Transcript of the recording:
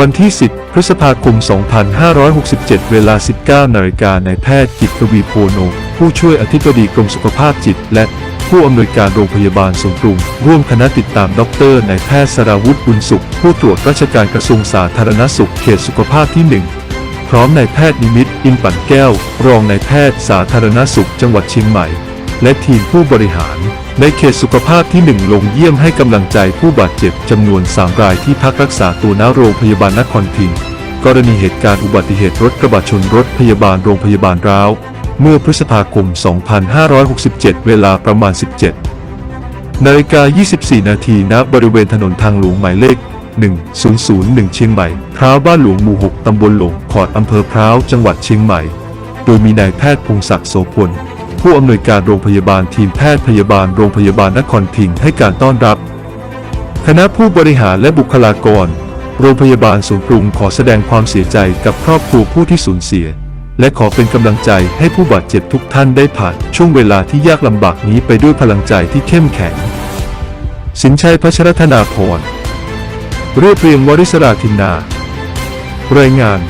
วันที่ 10 พฤษภาคม 2567 เวลา 19นาฬิกานายแพทย์กิตกวีโพโนผู้ช่วยอธิบดีกรมสุขภาพจิต และผู้อำนวยการโรงพยาบาลสวนปรุง ร่วมคณะติดตามดรนายแพทย์สราวุธบุญสุข ผู้ตรวจราชการกระทรวงสาธารณสุขเขตสุขภาพที่ 1พร้อมนายแพทย์นิมิตอินปั่นแก้ว รองนายแพทย์สาธารณสุขจังหวัดเชียงใหม่ และทีมผู้บริหาร ในเขตสุขภาพที่ 1 ลงเยี่ยมให้กำลังใจผู้บาดเจ็บจำนวน 3 รายที่พักรักษาตัวณโรงพยาบาลนครพิงค์กรณีเหตุการณ์อุบัติเหตุรถกระบะชนรถพยาบาลโรงพยาบาลร้าว เมื่อพฤษภาคม 2567 เวลาประมาณ 17 นาฬิกา 24 นาทีณบริเวณถนนทางหลวงหมายเลข 1001 เชียงใหม่ พร้าวบ้านหลวงหมู่ 6 ตำบลหลงขอดอำเภอพร้าว จังหวัดเชียงใหม่ โดยมีนายแพทย์พงศักดิ์โสพล ผู้อำนวยการโรงพยาบาลทีมแพทย์พยาบาลโรงพยาบาลนครพิงให้การต้อนรับ คณะผู้บริหารและบุคลากร โรงพยาบาลสวนปรุงขอแสดงความเสียใจกับครอบครัวผู้ที่สูญเสีย และขอเป็นกำลังใจให้ผู้บาดเจ็บทุกท่านได้ผ่านช่วงเวลาที่ยากลำบากนี้ไปด้วยพลังใจที่เข้มแข็ง สินชัยพัชรธนาพรเรียบเรียงวริศราธินนารายงาน